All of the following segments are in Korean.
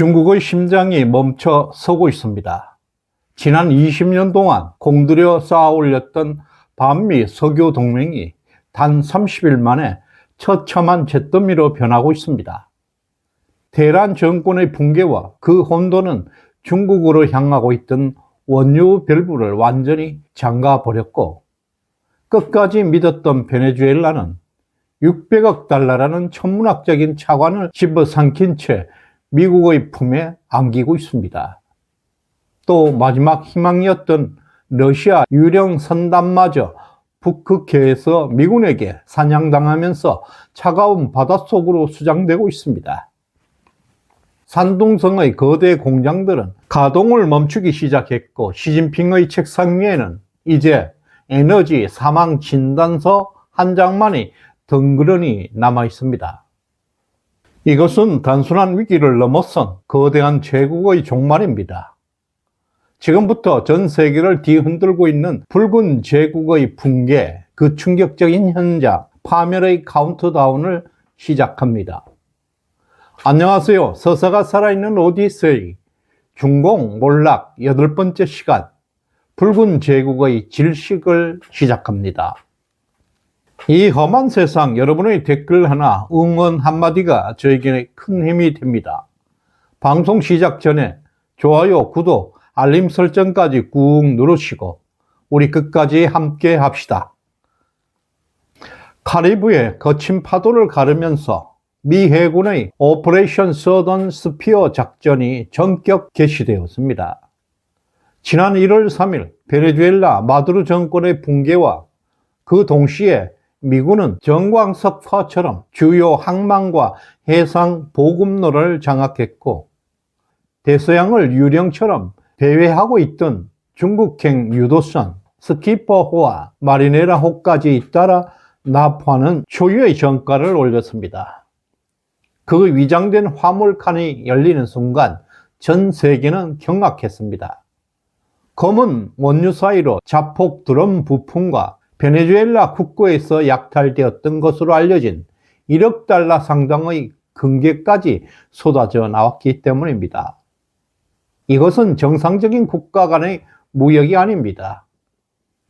중국의 심장이 멈춰 서고 있습니다. 지난 20년 동안 공들여 쌓아 올렸던 반미 석유 동맹이 단 30일 만에 처참한 잿더미로 변하고 있습니다. 테란 정권의 붕괴와 그 혼돈은 중국으로 향하고 있던 원유 밸브를 완전히 잠가 버렸고 끝까지 믿었던 베네수엘라는 600억 달러라는 천문학적인 차관을 집어삼킨 채 미국의 품에 안기고 있습니다. 또 마지막 희망이었던 러시아 유령 선단마저 북극해에서 미군에게 사냥당하면서 차가운 바닷속으로 수장되고 있습니다. 산둥성의 거대 공장들은 가동을 멈추기 시작했고 시진핑의 책상 위에는 이제 에너지 사망 진단서 한 장만이 덩그러니 남아 있습니다. 이것은 단순한 위기를 넘어선 거대한 제국의 종말입니다. 지금부터 전 세계를 뒤흔들고 있는 붉은 제국의 붕괴, 그 충격적인 현장, 파멸의 카운트다운을 시작합니다. 안녕하세요. 서사가 살아있는 오디세이 중공 몰락 여덟 번째 시간 붉은 제국의 질식을 시작합니다. 이 험한 세상 여러분의 댓글 하나, 응원 한마디가 저에게 큰 힘이 됩니다. 방송 시작 전에 좋아요, 구독, 알림 설정까지 꾹 누르시고 우리 끝까지 함께 합시다. 카리브의 거친 파도를 가르면서 미 해군의 오퍼레이션 서던 스피어 작전이 전격 개시되었습니다. 지난 1월 3일 베네수엘라 마두르 정권의 붕괴와 그 동시에 미군은 정광석화처럼 주요 항만과 해상 보급로를 장악했고 대서양을 유령처럼 배회하고 있던 중국행 유도선 스키퍼호와 마리네라호까지 잇따라 납포하는 초유의 전가를 올렸습니다. 그 위장된 화물칸이 열리는 순간 전 세계는 경악했습니다. 검은 원유 사이로 자폭 드럼 부품과 베네수엘라 국고에서 약탈되었던 것으로 알려진 1억 달러 상당의 금괴까지 쏟아져 나왔기 때문입니다. 이것은 정상적인 국가 간의 무역이 아닙니다.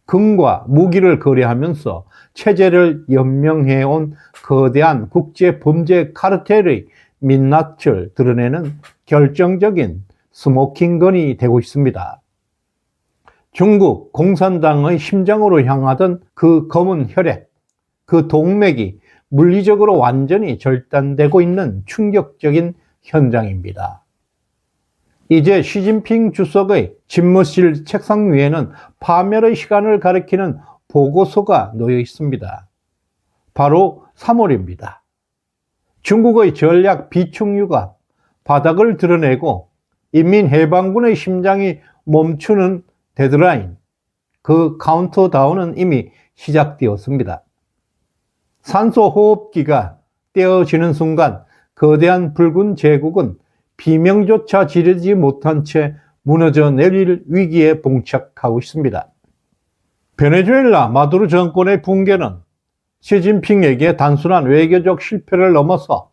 금과 무기를 거래하면서 체제를 연명해 온 거대한 국제 범죄 카르텔의 민낯을 드러내는 결정적인 스모킹건이 되고 있습니다. 중국 공산당의 심장으로 향하던 그 검은 혈액, 그 동맥이 물리적으로 완전히 절단되고 있는 충격적인 현장입니다. 이제 시진핑 주석의 집무실 책상 위에는 파멸의 시간을 가리키는 보고서가 놓여 있습니다. 바로 3월입니다. 중국의 전략 비축유가 바닥을 드러내고 인민해방군의 심장이 멈추는 데드라인, 그 카운터다운은 이미 시작되었습니다. 산소 호흡기가 떼어지는 순간 거대한 붉은 제국은 비명조차 지르지 못한 채 무너져 내릴 위기에 봉착하고 있습니다. 베네수엘라 마두르 정권의 붕괴는 시진핑에게 단순한 외교적 실패를 넘어서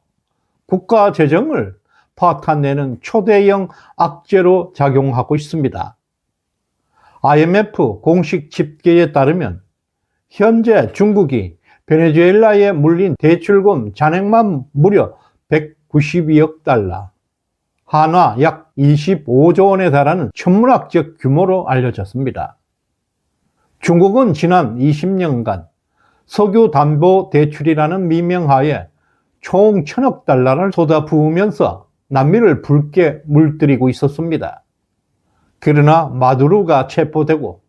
국가 재정을 파탄내는 초대형 악재로 작용하고 있습니다. IMF 공식 집계에 따르면 현재 중국이 베네수엘라에 물린 대출금 잔액만 무려 192억 달러, 한화 약 25조 원에 달하는 천문학적 규모로 알려졌습니다. 중국은 지난 20년간 석유 담보 대출이라는 미명하에 총 천억 달러를 쏟아부으면서 난민을 붉게 물들이고 있었습니다. 그러나 마두루가 체포되고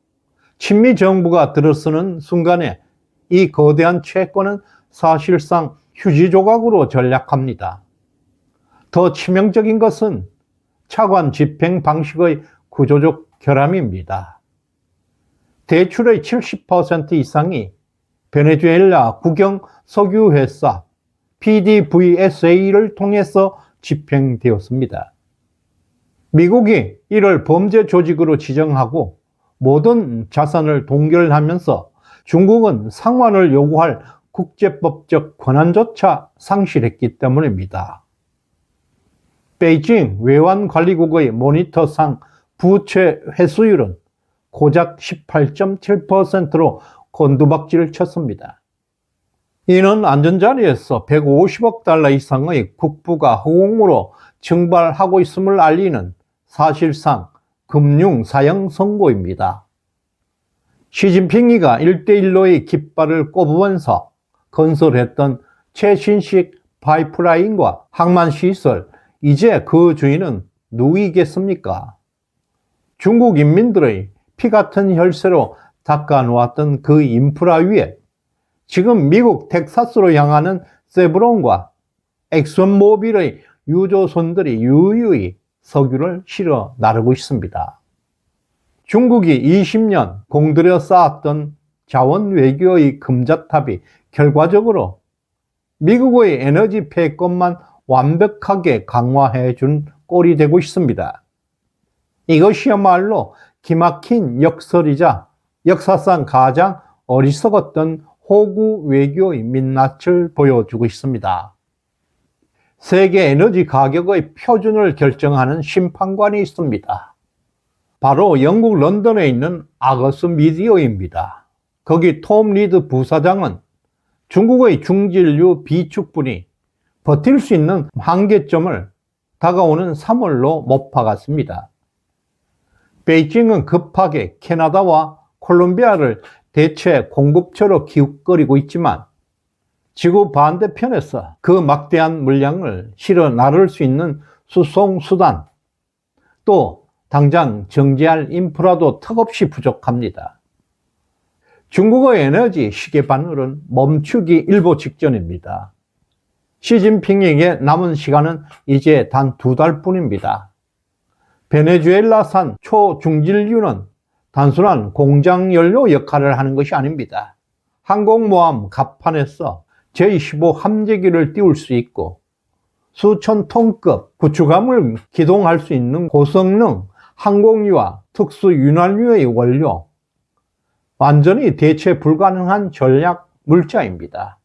친미 정부가 들어서는 순간에 이 거대한 채권은 사실상 휴지 조각으로 전락합니다. 더 치명적인 것은 차관 집행 방식의 구조적 결함입니다. 대출의 70% 이상이 베네수엘라 국영 석유회사 PDVSA를 통해서 집행되었습니다. 미국이 이를 범죄 조직으로 지정하고 모든 자산을 동결하면서 중국은 상환을 요구할 국제법적 권한조차 상실했기 때문입니다. 베이징 외환관리국의 모니터상 부채 회수율은 고작 18.7%로 곤두박질을 쳤습니다. 이는 안전자리에서 150억 달러 이상의 국부가 허공으로 증발하고 있음을 알리는 사실상 금융 사형 선고입니다. 시진핑이가 1대1로의 깃발을 꼽으면서 건설했던 최신식 파이프라인과 항만시설, 이제 그 주인은 누구이겠습니까? 중국 인민들의 피 같은 혈세로 닦아놓았던 그 인프라 위에 지금 미국 텍사스로 향하는 세브론과 엑슨모빌의 유조선들이 유유히 석유를 실어 나르고 있습니다. 중국이 20년 공들여 쌓았던 자원 외교의 금자탑이 결과적으로 미국의 에너지 패권만 완벽하게 강화해 준 꼴이 되고 있습니다. 이것이야말로 기막힌 역설이자 역사상 가장 어리석었던 호구 외교의 민낯을 보여주고 있습니다. 세계 에너지 가격의 표준을 결정하는 심판관이 있습니다. 바로 영국 런던에 있는 아거스 미디어입니다. 거기 톰 리드 부사장은 중국의 중진류 비축분이 버틸 수 있는 한계점을 다가오는 3월로 못 박았습니다. 베이징은 급하게 캐나다와 콜롬비아를 대체 공급처로 기웃거리고 있지만 지구 반대편에서 그 막대한 물량을 실어 나를 수 있는 수송 수단 또 당장 정지할 인프라도 턱없이 부족합니다. 중국의 에너지 시계 바늘은 멈추기 일보 직전입니다. 시진핑에게 남은 시간은 이제 단 두 달 뿐입니다. 베네수엘라산 초중진류는 단순한 공장 연료 역할을 하는 것이 아닙니다. 항공모함 갑판에서 제25 함재기를 띄울 수 있고 수천 톤급 구축함을 기동할 수 있는 고성능 항공유와 특수 윤활유의 원료 완전히 대체 불가능한 전략 물자입니다.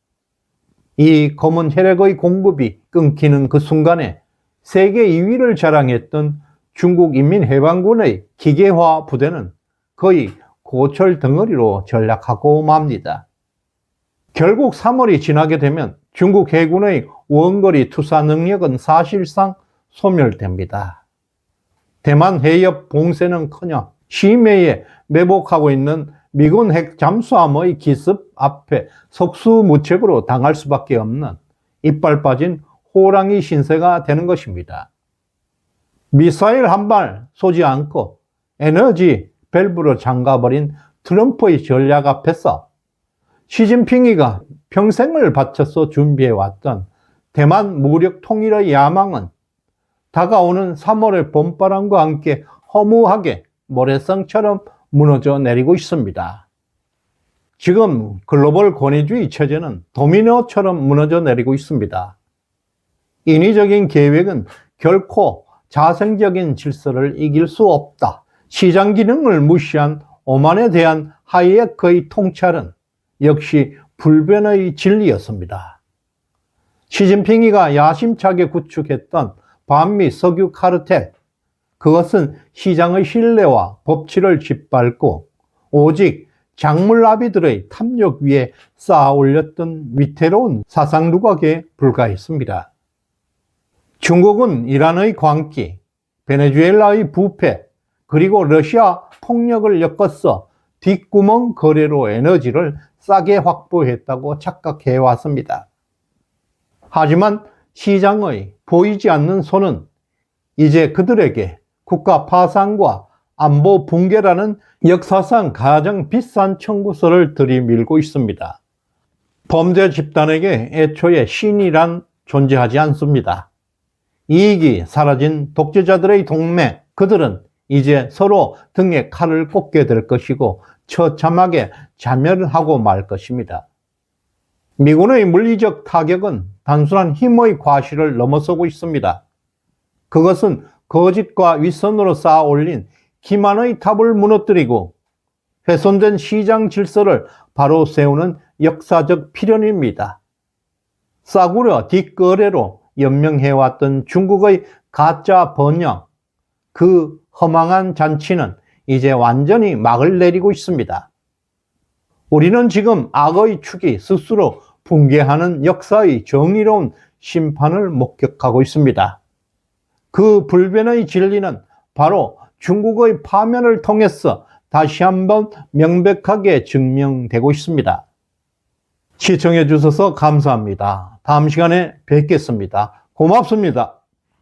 이 검은 혈액의 공급이 끊기는 그 순간에 세계 2위를 자랑했던 중국 인민해방군의 기계화 부대는 거의 고철 덩어리로 전락하고 맙니다. 결국 3월이 지나게 되면 중국 해군의 원거리 투사 능력은 사실상 소멸됩니다. 대만 해협 봉쇄는커녕 심해에 매복하고 있는 미군 핵 잠수함의 기습 앞에 속수무책으로 당할 수밖에 없는 이빨 빠진 호랑이 신세가 되는 것입니다. 미사일 한 발 쏘지 않고 에너지 밸브로 잠가버린 트럼프의 전략 앞에서 시진핑이가 평생을 바쳐서 준비해 왔던 대만 무력 통일의 야망은 다가오는 3월의 봄바람과 함께 허무하게 모래성처럼 무너져 내리고 있습니다. 지금 글로벌 권위주의 체제는 도미노처럼 무너져 내리고 있습니다. 인위적인 계획은 결코 자생적인 질서를 이길 수 없다. 시장 기능을 무시한 오만에 대한 하이에크의 통찰은 역시 불변의 진리였습니다. 시진핑이가 야심차게 구축했던 반미 석유 카르텔, 그것은 시장의 신뢰와 법치를 짓밟고 오직 작물나비들의 탐욕 위에 쌓아 올렸던 위태로운 사상 누각에 불과했습니다. 중국은 이란의 광기, 베네수엘라의 부패, 그리고 러시아 폭력을 엮어서 뒷구멍 거래로 에너지를 싸게 확보했다고 착각해 왔습니다. 하지만 시장의 보이지 않는 손은 이제 그들에게 국가 파산과 안보 붕괴라는 역사상 가장 비싼 청구서를 들이밀고 있습니다. 범죄 집단에게 애초에 신이란 존재하지 않습니다. 이익이 사라진 독재자들의 동맹, 그들은 이제 서로 등에 칼을 꽂게 될 것이고 처참하게 자멸하고 말 것입니다. 미군의 물리적 타격은 단순한 힘의 과실을 넘어서고 있습니다. 그것은 거짓과 윗선으로 쌓아 올린 기만의 탑을 무너뜨리고 훼손된 시장 질서를 바로 세우는 역사적 필연입니다. 싸구려 뒷거래로 연명해왔던 중국의 가짜 번영, 그 허망한 잔치는 이제 완전히 막을 내리고 있습니다. 우리는 지금 악의 축이 스스로 붕괴하는 역사의 정의로운 심판을 목격하고 있습니다. 그 불변의 진리는 바로 중국의 파면을 통해서 다시 한번 명백하게 증명되고 있습니다. 시청해 주셔서 감사합니다. 다음 시간에 뵙겠습니다. 고맙습니다.